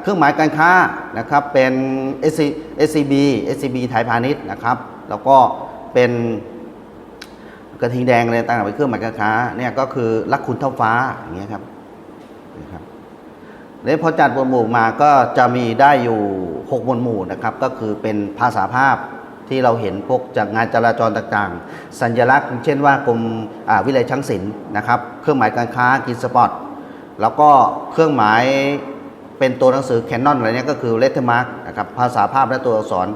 เครื่องหมายการค้านะครับเป็น SCB SCB ไทยพาณิชย์นะครับแล้วก็เป็นกระทิงแดงอะไรต่างๆเป็นเครื่องหมายการค้าเนี่ยก็คือรักคุณเท่าฟ้าอย่างเงี้ยครับนะครับแล้วพอจัดหมวดหมู่มาก็จะมีได้อยู่6หมวดหมู่นะครับก็คือเป็นภาษาภาพที่เราเห็นพวกจากงานจราจรต่างๆ สัญลักษณ์เช่นว่ากรมวิเลยช่างศิลป์นะครับ เครื่องหมายการค้ากินสปอร์ตแล้วก็เครื่องหมาย เป็นตัวหนังสือแคนนอนอะไรเนี้ยก็คือเลตเทอร์มาร์กนะครับภาษาภาพและตัวอักษร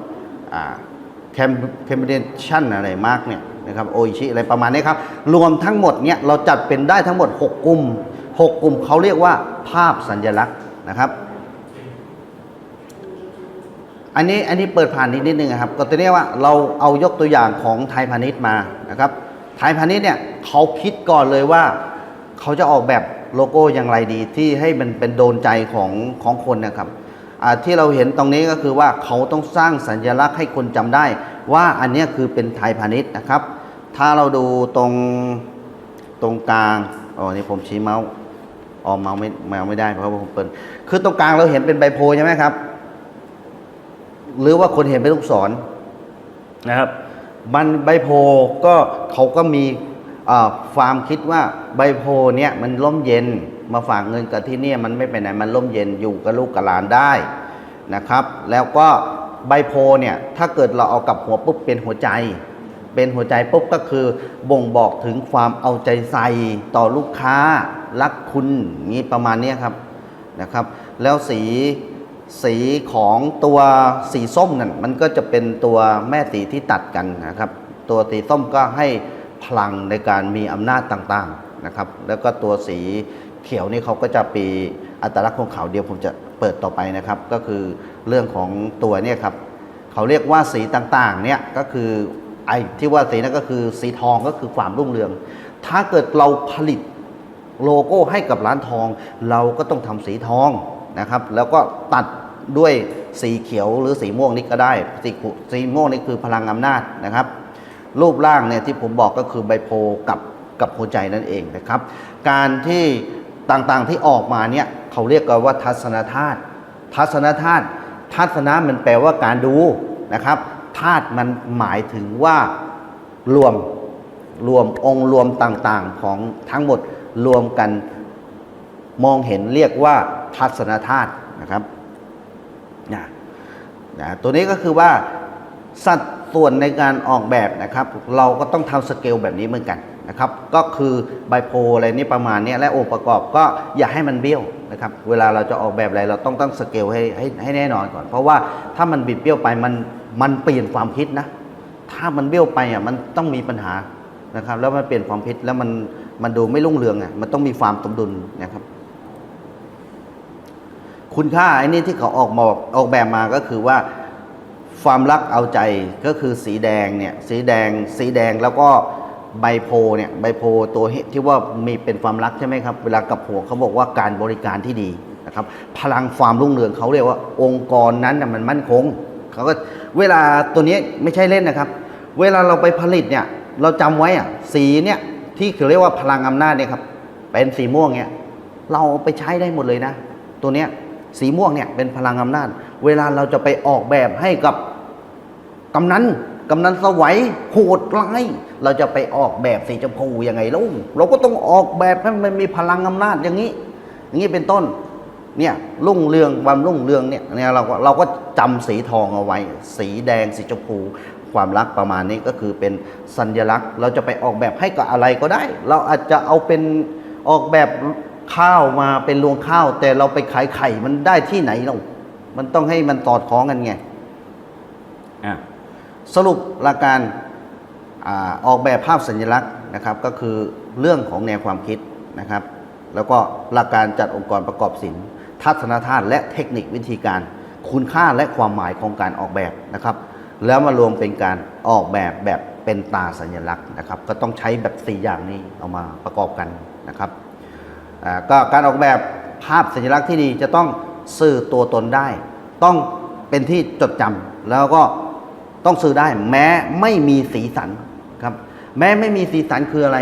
แคมแคมเบเดชั่นอะไรมาร์กเนี่ยนะครับโออิชิอะไรประมาณนี้ครับ รวมทั้งหมดเนี่ยเราจัดเป็นได้ทั้งหมด 6 กลุ่ม 6 กลุ่มเขาเรียกว่าภาพสัญลักษณ์นะครับอันนี้อันนี้เปิดผ่านนิดนิดนึงนะครับก็ตัวนี้ว่าเราเอายกตัวอย่างของไทยพาณิชย์มานะครับไทยพาณิชย์เนี่ยเขาคิดก่อนเลยว่าเขาจะออกแบบ โลโก้อย่างไรดีที่ให้มันเป็นโดนใจของของคนนะครับที่เราเห็นตรงนี้ก็คือว่าเขาต้องสร้างสัญลักษณ์ให้คนจำได้ ว่าอันนี้คือเป็นไทยพาณิชย์นะครับ ถ้าเราดูตรงตรงกลางอ๋อนี่ผมชี้เมาส์อ๋อเมาส์ไม่เมาส์ไม่ได้เพราะว่าผมเปิดคือตรงกลางเราเห็นเป็นใบโพใช่ไหมครับ หรือว่าคนเห็นเป็นลูกศรนะครับมันใบโพก็เขาก็มี อ่าความคิดว่าใบโพเนี่ยมันร่มเย็นมาฝากเงินกับที่เนี่ยมันไม่ไปไหนมันร่มเย็นอยู่กับลูกกับหลานได้นะครับ แล้วก็ใบโพเนี่ยถ้าเกิดเราเอากับหัวปุ๊บเป็นหัวใจ เป็นหัวใจปุ๊บก็คือ บ่งบอกถึงความเอาใจใส่ต่อลูกค้ารักคุณนี้ประมาณนี้ครับนะครับ แล้วสีสีของตัวสีส้มนั่นมันก็จะเป็นตัวแม่สีที่ตัดกันนะครับ ตัวสีส้มก็ให้ พลังในการมีอำนาจต่างๆนะครับ แล้วก็ตัวสีเขียวนี่เขาก็จะปีอัตลักษณ์ของเขาเดียวผมจะเปิดต่อไปนะครับ ก็คือเรื่องของตัวเนี่ยครับเขาเรียกว่าสีต่างๆเนี่ยก็คือไอ้ที่ว่าสีนั่นก็คือสีทองก็คือความรุ่งเรือง ถ้าเกิดเราผลิตโลโก้ให้กับร้านทอง เราก็ต้องทำสีทองนะครับ แล้วก็ตัดด้วยสีเขียวหรือสีม่วงนี่ก็ได้สีสีม่วงนี่คือพลังอำนาจนะครับ รูปร่างเนี่ยที่ผมบอกก็คือใบโพกับกับหัวใจนั่นเองนะครับ การที่ต่างๆที่ออกมาเนี่ยเขาเรียกกันว่าทัศนธาตุทัศนธาตุทัศนะมันแปลว่าการดูนะครับธาตุมันหมายถึงว่ารวมรวมองค์รวมต่างๆของทั้งหมดรวมกันมองเห็นเรียกว่าทัศนธาตุนะครับนะนะตัวนี้ก็คือว่า สัดส่วนในการออกแบบนะครับ เราก็ต้องทำสเกลแบบนี้เหมือนกันนะครับ ก็คือไบโพลอะไรนี่ประมาณนี้และองค์ประกอบก็อย่าให้มันเบี้ยวนะครับ เวลาเราจะออกแบบอะไรเราต้องตั้งสเกลให้ให้ให้แน่นอนก่อน เพราะว่าถ้ามันบิดเบี้ยวไปมันมันเปลี่ยนความคิดนะ ถ้ามันเบี้ยวไปอะมันต้องมีปัญหานะครับ แล้วมันเปลี่ยนความคิดแล้วมันมันดูไม่รุ่งเรืองอะมันต้องมีความสมดุลนะครับคุณค่าไอ้นี่ที่เขาออกมาออกแบบมาก็คือว่า ความรักเอาใจก็คือสีแดงเนี่ยสีแดงสีแดงแล้วก็ใบโพเนี่ยใบโพตัวที่ว่ามีเป็นความรักใช่ไหมครับ เวลากับหัวเขาบอกว่าการบริการที่ดีนะครับพลังความรุ่งเรืองเขาเรียกว่าองค์กรนั้นน่ะมันมั่นคงเขาก็เวลาตัวนี้ไม่ใช่เล่นนะครับ เวลาเราไปผลิตเนี่ยเราจำไว้อะสีเนี่ยที่เขาเรียกว่าพลังอำนาจเนี่ยครับเป็นสีม่วงเนี่ยเราไปใช้ได้หมดเลยนะ ตัวเนี้ยสีม่วงเนี่ยเป็นพลังอำนาจ เวลาเราจะไปออกแบบให้กับ กำนันกำนันสวัยโหดร้ายเราจะไปออกแบบสีชมพูยังไงลูกเราก็ต้องออกแบบให้มันมีพลังอำนาจอย่างนี้ อย่างนี้เป็นต้นเนี่ยรุ่งเรืองความรุ่งเรืองเนี่ยเนี่ยเราก็เราก็จำสีทองเอาไว้ สีแดงสีชมพูความรักประมาณนี้ก็คือเป็นสัญลักษณ์ เราจะไปออกแบบให้กับอะไรก็ได้ เราอาจจะเอาเป็นออกแบบข้าวมาเป็นรวงข้าว แต่เราไปขายไข่มันได้ที่ไหนเรา มันต้องให้มันสอดคล้องกันไงอะ สรุปหลักการอาออกแบบภาพสัญลักษณ์นะครับ ก็คือเรื่องของแนวความคิดนะครับ แล้วก็หลักการจัดองค์กรประกอบศิลป์ทัศนธาตุและเทคนิควิธีการ คุณค่าและความหมายของการออกแบบนะครับ แล้วมารวมเป็นการออกแบบแบบเป็นตาสัญลักษณ์นะครับ ก็ต้องใช้แบบสี่อย่างนี้เอามาประกอบกันนะครับก็การออกแบบภาพสัญลักษณ์ที่ดีจะต้องสื่อตัวตนได้ ต้องเป็นที่จดจำแล้วก็ ต้องซื้อได้แม้ไม่มีสีสันครับ แม้ไม่มีสีสันคืออะไร